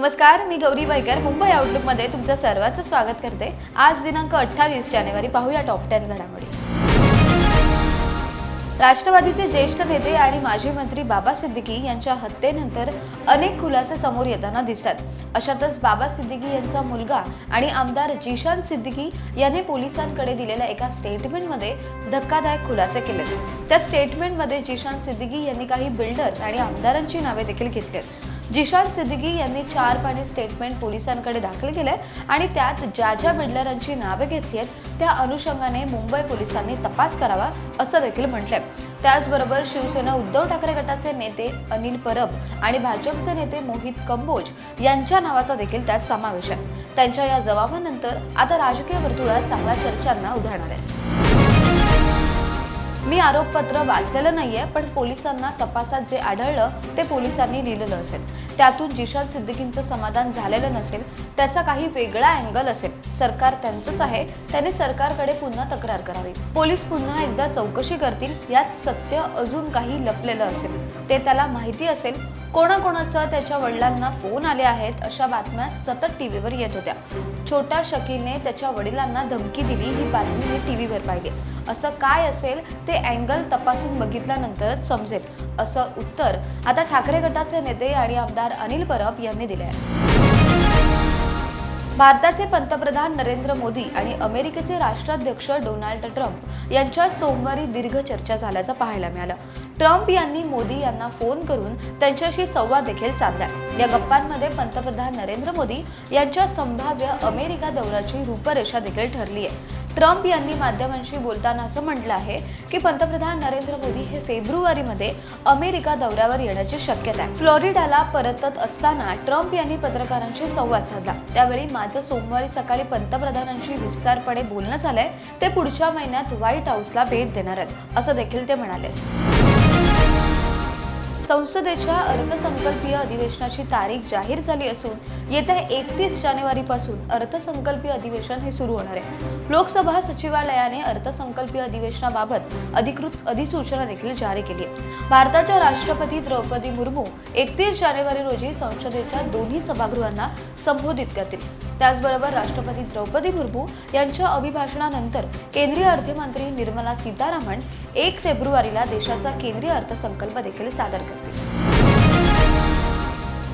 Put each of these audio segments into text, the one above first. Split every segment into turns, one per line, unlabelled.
नमस्कार मी गौरी वायकर मुंबई आउटलुकमध्ये तुमचं सर्वांचं स्वागत करते. आज दिनांक अठ्ठावीस जानेवारी पाहूया टॉप टेन घडामोडी. राष्ट्रवादीचे ज्येष्ठ नेते आणि माजी मंत्री बाबा सिद्दीकी यांच्या हत्येनंतर अनेक खुलासे समोर येताना दिसतात. अशातच बाबा सिद्दीकी यांचा मुलगा आणि आमदार जिशान सिद्दीकी यांनी पोलिसांकडे दिलेल्या एका स्टेटमेंटमध्ये धक्कादायक खुलासे केले. त्या स्टेटमेंटमध्ये जिशान सिद्दीकी यांनी काही बिल्डर्स आणि आमदारांची नावे देखील घेतली आहेत. जिशान सिद्दीकी यांनी चार पाणी स्टेटमेंट पोलिसांकडे दाखल केलंय आणि त्यात ज्या ज्या बिल्डरांची नावे घेतली आहेत त्या अनुषंगाने मुंबई पोलिसांनी तपास करावा असं देखील म्हटलंय. त्याचबरोबर शिवसेना उद्धव ठाकरे गटाचे नेते अनिल परब आणि भाजपचे नेते मोहित कंबोज यांच्या नावाचा देखील त्यात समावेश आहे. त्यांच्या या जबाबानंतर आता राजकीय वर्तुळात चांगल्या चर्चांना उधाणार आहे मी आरोपपत्र वाचलेलं नाहीये पण पोलिसांना तपासात जे आढळलं ते पोलिसांनी लिहिलेलं असेल. त्यातून जिशान सिद्दीकींचं समाधान झालेलं नसेल त्याचा काही वेगळा अँगल असेल. सरकार त्यांचंच आहे त्याने सरकारकडे पुन्हा तक्रार करावी. पोलीस पुन्हा एकदा चौकशी करतील यात सत्य अजून काही लपलेलं असेल. ते त्याला माहिती असेल कोणाकोणाचं त्याच्या वडिलांना फोन आले आहेत अशा बातम्या सतत टी व्हीवर येत होत्या. छोट्या शकीलने त्याच्या वडिलांना धमकी दिली ही बातमी मी व्हीवर पाहिली. असं काय असेल ते अँगल तपासून बघितल्यानंतरच समजेल असं उत्तर आता ठाकरे गटाचे नेते आणि आमदार अनिल परब यांनी दिले आहे भारताचे पंतप्रधान नरेंद्र मोदी आणि अमेरिकेचे राष्ट्राध्यक्ष डोनाल्ड ट्रम्प यांच्यात सोमवारी दीर्घ चर्चा झाल्याचं पाहायला मिळालं. ट्रम्प यांनी मोदी यांना फोन करून त्यांच्याशी संवाद देखील साधला या गप्पांमध्ये पंतप्रधान नरेंद्र मोदी यांच्या संभाव्य अमेरिका दौऱ्याची रूपरेषा देखील ठरली आहे ट्रम्प यांनी माध्यमांशी बोलताना असं म्हटलं आहे की पंतप्रधान नरेंद्र मोदी हे फेब्रुवारीमध्ये अमेरिका दौऱ्यावर येण्याची शक्यता आहे. फ्लोरिडाला परतत असताना ट्रम्प यांनी पत्रकारांशी संवाद साधला. त्यावेळी माझं सोमवारी सकाळी पंतप्रधानांशी विस्तारपणे बोलणं झालंय. ते पुढच्या महिन्यात व्हाईट हाऊसला भेट देणार आहेत. असं देखील ते म्हणाले. संसदेच्या अर्थसंकल्पीय अधिवेशनाची तारीख जाहीर झाली असून येत्या एकतीस जानेवारीपासून अर्थसंकल्पीय अधिवेशन हे सुरू होणार आहे. लोकसभा सचिवालयाने अर्थसंकल्पीय अधिवेशनाबाबत अधिकृत अधिसूचना देखील जारी केली आहे. भारताच्या राष्ट्रपती द्रौपदी मुर्मू एकतीस जानेवारी रोजी संसदेच्या दोन्ही सभागृहांना संबोधित करतील. त्याचबरोबर राष्ट्रपती द्रौपदी मुर्मू यांच्या अभिभाषणानंतर केंद्रीय अर्थमंत्री निर्मला सीतारामन एक फेब्रुवारीला देशाचा केंद्रीय अर्थसंकल्प देखील सादर करतील.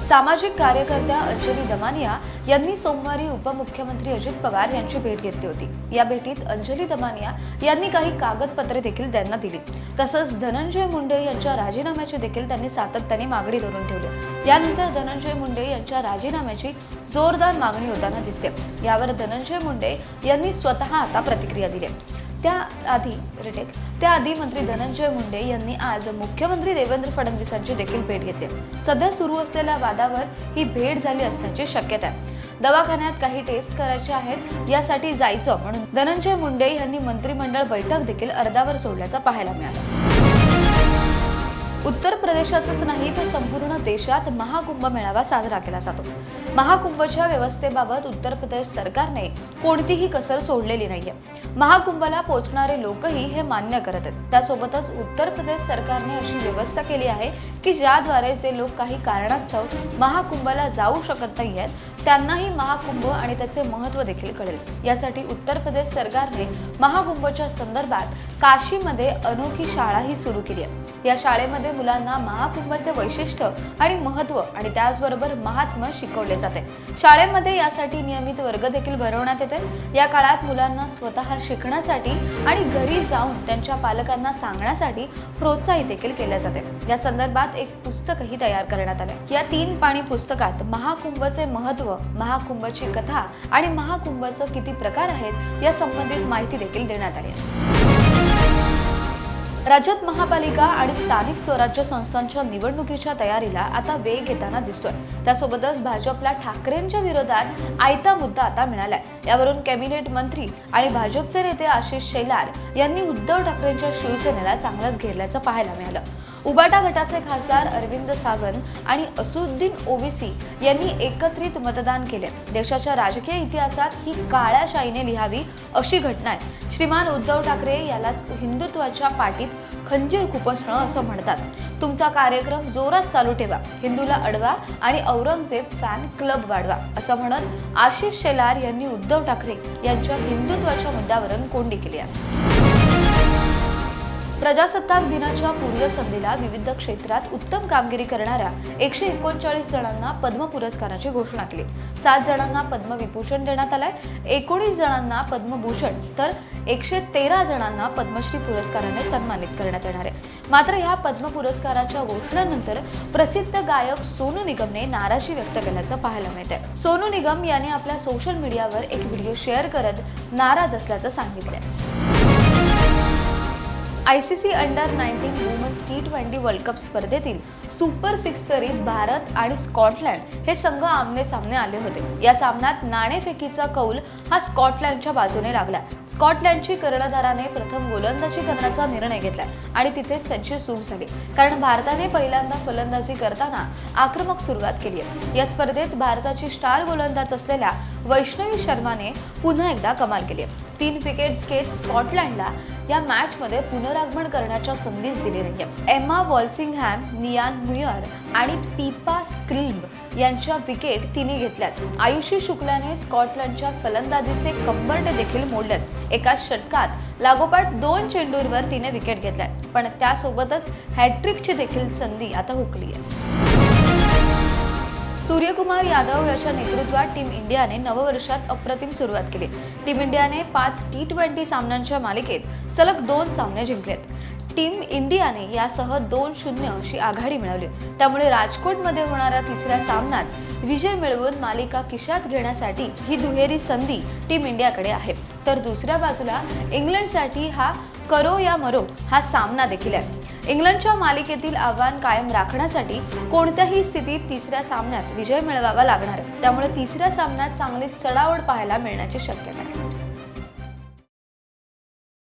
सामाजिक कार्यकर्त्या अंजली दमानिया यांनी सोमवारी उपमुख्यमंत्री अजित पवार यांची भेट घेतली होती. या भेटीत अंजली दमानिया यांनी काही कागदपत्रे देखील त्यांना दिली. तसंच धनंजय मुंडे यांच्या राजीनाम्याची देखील त्यांनी सातत्याने मागणी धरून ठेवली. यानंतर धनंजय मुंडे यांच्या राजीनाम्याची जोरदार मागणी होताना दिसते. यावर धनंजय मुंडे यांनी स्वतः आता प्रतिक्रिया दिली. त्याआधी रिटेक त्याआधी मंत्री धनंजय मुंडे यांनी आज मुख्यमंत्री देवेंद्र फडणवीसांची देखील भेट घेतली. सध्या सुरू असलेल्या वादावर ही भेट झाली असण्याची शक्यता आहे. दवाखान्यात काही टेस्ट करायचे आहेत यासाठी जायचं म्हणून धनंजय मुंडे यांनी मंत्रिमंडळ बैठक देखील अर्धावर सोडल्याचं पाहायला मिळालं. उत्तर प्रदेशातच नाही तर संपूर्ण देशात महाकुंभ मेळावा साजरा केला जातो. महाकुंभच्या व्यवस्थेबाबत उत्तर प्रदेश सरकारने कोणतीही कसर सोडलेली नाहीये. महाकुंभला पोचणारे लोकही हे मान्य करत आहेत. त्यासोबतच उत्तर प्रदेश सरकारने अशी व्यवस्था केली आहे की ज्याद्वारे जे लोक काही कारणास्तव महाकुंभला जाऊ शकत नाही आहेत त्यांनाही महाकुंभ आणि त्याचे महत्त्व देखील कळेल. यासाठी उत्तर प्रदेश सरकारने महाकुंभच्या संदर्भात काशीमध्ये अनोखी शाळाही सुरू केली आहे. या शाळेमध्ये मुलांना महाकुंभाचे वैशिष्ट्य आणि महत्त्व आणि त्याचबरोबर महात्म्य शिकवले जाते. शाळेमध्ये यासाठी नियमित वर्ग देखील भरवण्यात येते. या काळात मुलांना स्वतः शिकण्यासाठी आणि घरी जाऊन त्यांच्या पालकांना सांगण्यासाठी प्रोत्साहित देखील केले जाते. या संदर्भात एक पुस्तकही तयार करण्यात आले. या तीन पाणी पुस्तकात महाकुंभचे महत्त्व महाकुंभची कथा आणि महाकुंभाचं किती प्रकार आहेत या संबंधित माहिती देखील देण्यात आली आहे. राज्यात महापालिका आणि स्थानिक स्वराज्य संस्थांच्या निवडणुकीच्या तयारीला आता वेग येताना दिसतोय. त्यासोबतच भाजपला ठाकरेंच्या विरोधात आयता मुद्दा आता मिळालाय. यावरून कॅबिनेट मंत्री आणि भाजपचे नेते आशिष शेलार यांनी उद्धव ठाकरेंच्या शिवसेनेला चांगलंच घेरल्याचं पाहायला मिळालं. उबाटा गटाचे खासदार अरविंद सावंत आणि असुद्दीन ओवेसी यांनी एकत्रित मतदान केले. देशाच्या राजकीय इतिहासात ही काळ्या शाईने लिहावी अशी घटना आहे. श्रीमान उद्धव ठाकरे यालाच हिंदुत्वाच्या पाठीत खंजीर खुपसणं असं म्हणतात. तुमचा कार्यक्रम जोरात चालू ठेवा हिंदूला अडवा आणि औरंगजेब फॅन क्लब वाढवा असं म्हणत आशिष शेलार यांनी उद्धव ठाकरे यांच्या हिंदुत्वाच्या मुद्द्यावरून कोंडी केली आहे. प्रजासत्ताक दिनाच्या पूर्वसंध्येला विविध क्षेत्रात उत्तम कामगिरी करणाऱ्या एकशे एकोणचाळीस जणांना पद्म पुरस्काराची घोषणा केली. सात जणांना पद्मविभूषण देण्यात आलाय. एकोणीस जणांना पद्मभूषण तर एकशे तेरा जणांना पद्मश्री पुरस्काराने सन्मानित करण्यात येणार आहे. मात्र या पद्म पुरस्काराच्या घोषणेनंतर प्रसिद्ध गायक सोनू निगमने नाराजी व्यक्त केल्याचं पाहायला मिळतंय. सोनू निगम याने आपल्या सोशल मीडियावर एक व्हिडिओ शेअर करत नाराज असल्याचं सांगितलंय. I C C under nineteen women's T twenty world cup स्पर्धेतील सुपर सिक्स फेरीत भारत आणि स्कॉटलँड हे संघ आमने सामने आले होते. या सामन्यात नाणेफेकीचा कौल हा स्कॉटलँडच्या बाजूने लागला. स्कॉटलँडची कर्णधाराने प्रथम गोलंदाजी करण्याचा निर्णय घेतला आणि तिथेच त्यांची चूक झाली. कारण भारताने पहिल्यांदा फलंदाजी करताना आक्रमक सुरुवात केली आहे. या स्पर्धेत भारताची स्टार गोलंदाज असलेल्या वैष्णवी शर्माने पुन्हा एकदा कमाल केली आहे. तीन विकेट्स घेत स्कॉटलँडला या मॅचमध्ये पुनरागमन करण्याच्या संधीच दिली नाही एम्मा वॉल्सिंगहॅम नियान मुयर आणि पीपा स्क्रीम यांच्या विकेट तिने घेतल्यात. आयुषी शुक्लाने स्कॉटलंडच्या फलंदाजीचे कंबर्ड देखील मोडलेत. एकाच षटकात लागोपाठ दोन चेंडूंवर तिने विकेट घेतल्यात. पण त्यासोबतच हॅट्रिकची देखील संधी आता हुकली आहे सूर्यकुमार यादव याच्या नेतृत्वात टीम इंडियाने नववर्षात अप्रतिम सुरुवात केली. टीम इंडियाने पाच टी ट्वेंटी सामन्यांच्या मालिकेत सलग दोन सामने जिंकलेत. टीम इंडियाने यासह दोन शून्य अशी आघाडी मिळवली. त्यामुळे राजकोटमध्ये होणाऱ्या तिसऱ्या सामन्यात विजय मिळवून मालिका किशात घेण्यासाठी ही दुहेरी संधी टीम इंडियाकडे आहे. तर दुसऱ्या बाजूला इंग्लंडसाठी हा करो या मरो हा सामना देखील आहे. इंग्लंडच्या मालिकेतील आव्हान कायम राखण्यासाठी कोणत्याही स्थितीत तिसऱ्या सामन्यात विजय मिळवावा लागणार आहे. त्यामुळे तिसऱ्या सामन्यात चांगली चढावड पाहायला मिळण्याची शक्यता